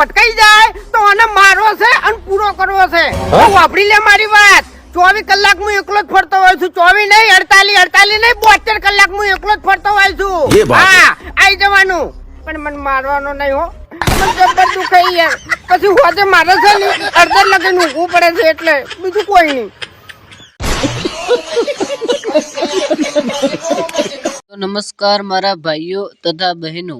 ભટકાઈ જાય તો આને મારવો છે અને પૂરો કરવો છે. તો વાપરી લે મારી વાત. ચોવીસ કલાક હું એકલો જ ફરતો હોય છું. ચોવીસ નહીં અડતાલીસ અડતાલીસ નહીં બોતેર કલાક હું એકલો જ ફરતો હોય છું. હા આવી જવાનું. પણ મને મારવાનો નહીં હો. મને જબર દુખાઈ યાર. પછી હોજે મારે છે ને અડધર લગીને ઊંઘવું પડે છે એટલે બીજું કોઈ નહીં. તો નમસ્કાર મારા ભાઈઓ તથા બહેનો.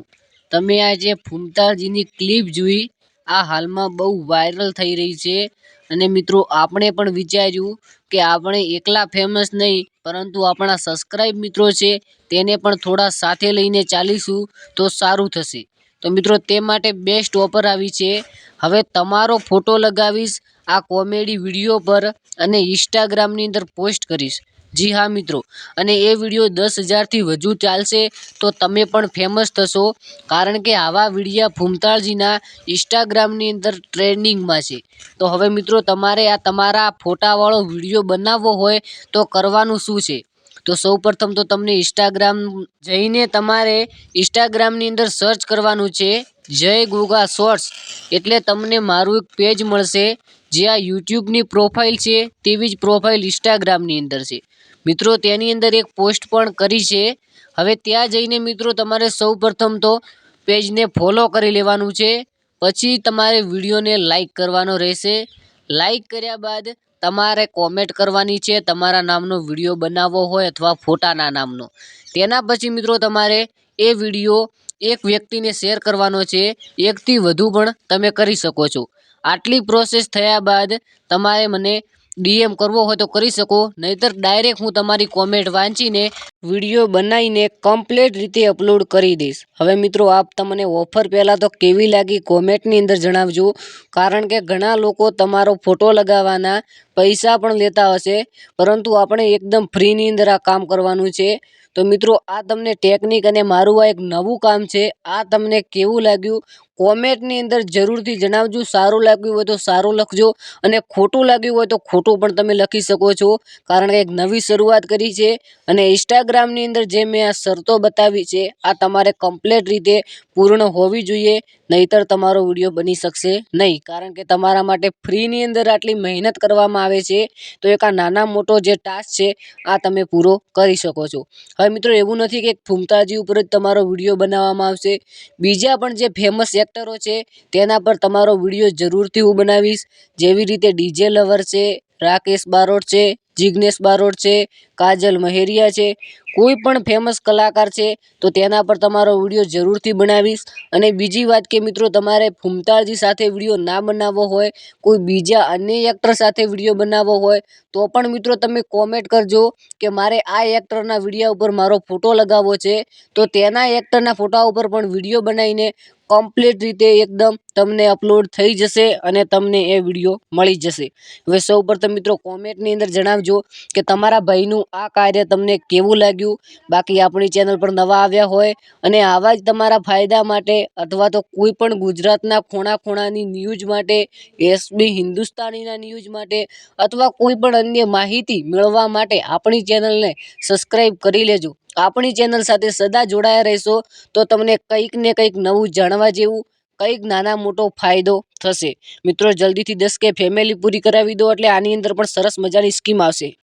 તમે આ જે ફૂમતાજીની ક્લિપ જોઈ, આ હાલમાં બહુ વાયરલ થઈ રહી છે. અને મિત્રો, આપણે પણ વિચાર્યું કે આપણે એકલા ફેમસ નહીં, પરંતુ આપણા સબસ્ક્રાઇબ મિત્રો છે, તેને પણ થોડા સાથે લઈને ચાલીશું તો સારું થશે. તો મિત્રો, તે માટે બેસ્ટ ઓફર આવી છે. હવે તમારો ફોટો લગાવીશ, આ કોમેડી વીડિયો પર અને ઇન્સ્ટાગ્રામની અંદર પોસ્ટ કરીશ. જી હા, મિત્રો. અને એ વીડિયો દસ હજારથી વધુ ચાલશે તો તમે પણ ફેમસ થશો. કારણ કે આવા વિડીયા ફૂમતાળજીના ઇન્સ્ટાગ્રામની અંદર ટ્રેન્ડિંગમાં છે. તો હવે, મિત્રો, તમારે આ તમારા ફોટાવાળો વીડિયો બનાવવો હોય તો કરવાનું શું છે? તો સૌપ્રથમ તો તમને ઇન્સ્ટાગ્રામ જઈને તમારે ઇન્સ્ટાગ્રામની અંદર સર્ચ કરવાનું છે, જય ગોગા શોર્ટ્સ. એટલે તમને મારું એક પેજ મળશે. જે આ યુટ્યુબની પ્રોફાઇલ છે તેવી જ પ્રોફાઇલ ઇન્સ્ટાગ્રામની અંદર છે. મિત્રો, તેની અંદર એક પોસ્ટ પણ કરી છે. હવે ત્યાં જઈને મિત્રો, તમારે સૌપ્રથમ તો પેજને ફોલો કરી લેવાનું છે. પછી તમારે વિડીયોને લાઇક કરવાનો રહેશે. લાઈક કર્યા બાદ તમારે કોમેન્ટ કરવાની છે તમારા નામનો વીડિયો બનાવવો હોય અથવા ફોટાના નામનો. તેના પછી મિત્રો, તમારે એ વીડિયો એક વ્યક્તિને શેર કરવાનો છે. એકથી વધુ પણ તમે કરી શકો છો. આટલી પ્રોસેસ થયા બાદ તમારે મને ડીએમ કરવો હોય તો કરી શકો. નહીતર ડાયરેક્ટ હું તમારી કોમેન્ટ વાંચીને વીડિયો બનાવીને કમ્પ્લીટ રીતે અપલોડ કરી દઈશ. હવે મિત્રો, આપ તમને ઓફર પહેલાં તો કેવી લાગી કોમેન્ટની અંદર જણાવજો. કારણ કે ઘણા લોકો તમારો ફોટો લગાવવાના પૈસા પણ લેતા હશે, પરંતુ આપણે એકદમ ફ્રીની અંદર આ કામ કરવાનું છે. તો મિત્રો, આ તમને ટેકનિક અને મારું આ એક નવું કામ છે. આ તમને કેવું લાગ્યું? કોમેન્ટની અંદર જરૂરથી જણાવજો. સારું લાગ્યું હોય તો સારું લખજો અને ખોટું લાગ્યું હોય તો ખોટું પણ તમે લખી શકો છો. કારણ કે એક નવી શરૂઆત કરી છે અને ઇન્સ્ટાગ્રામની અંદર જે મેં આ શરતો બતાવી છે, આ તમારે કમ્પ્લેટ રીતે પૂર્ણ હોવી જોઈએ, નહીતર તમારો વીડિયો બની શકશે નહીં. કારણ કે તમારા માટે ફ્રીની અંદર આટલી મહેનત કરવામાં આવે છે, તો એક આ નાના મોટો જે ટાસ્ક છે, આ તમે પૂરો કરી શકો છો. હવે મિત્રો, એવું નથી કે ફૂમતાજી ઉપર જ તમારો વીડિયો બનાવવામાં આવશે. બીજા પણ જે ફેમસ એક્ટરો છે, તેના પર તમારો વીડિયો જરૂરથી હું બનાવીશ. જેવી રીતે ડીજે લવર છે રાકેશ બારોટ છે જિગ્નેશ બારોટ છે કાજલ મહેરિયા છે કોઈ પણ ફેમસ કલાકાર છે, તો તેના પર તમારો વીડિયો જરૂરથી બનાવીશ. અને બીજી વાત કે મિત્રો, તમારે ફૂમતાળજી સાથે વીડિયો ના બનાવવો હોય, કોઈ બીજા અન્ય એક્ટર સાથે વીડિયો બનાવવો હોય, તો પણ મિત્રો તમે કોમેન્ટ કરજો કે મારે આ એક્ટરના વિડીયા ઉપર મારો ફોટો લગાવવો છે. તો તેના એક્ટરના ફોટા ઉપર પણ વીડિયો બનાવીને કમ્પ્લીટ રીતે એકદમ તમને અપલોડ થઈ જશે અને તમને એ વીડિયો મળી જશે. હવે સૌ પ્રથમ મિત્રો કોમેન્ટની અંદર જણાવજો કે તમારા ભાઈનું આ કાર્ય તમને કેવું લાગ્યું. બાકી આપણી ચેનલ પર નવા આવ્યા હોય અને આવા જ તમારા ફાયદા માટે અથવા તો કોઈ પણ ગુજરાતના ખૂણા ખૂણાની ન્યૂઝ માટે એસબી હિન્દુસ્તાનીના ન્યૂઝ માટે અથવા કોઈ પણ અન્ય માહિતી મેળવવા માટે આપણી ચેનલને સબસ્ક્રાઈબ કરી લેજો. આપણી ચેનલ સાથે સદા જોડાયા રહેશો તો તમને કંઈક ને કંઈક નવું જાણવા જેવું કંઈક નાના મોટો ફાયદો થશે. મિત્રો, જલ્દીથી દસ કે ફેમિલી પૂરી કરાવી દો એટલે આની અંદર પણ સરસ મજાની સ્કીમ આવશે.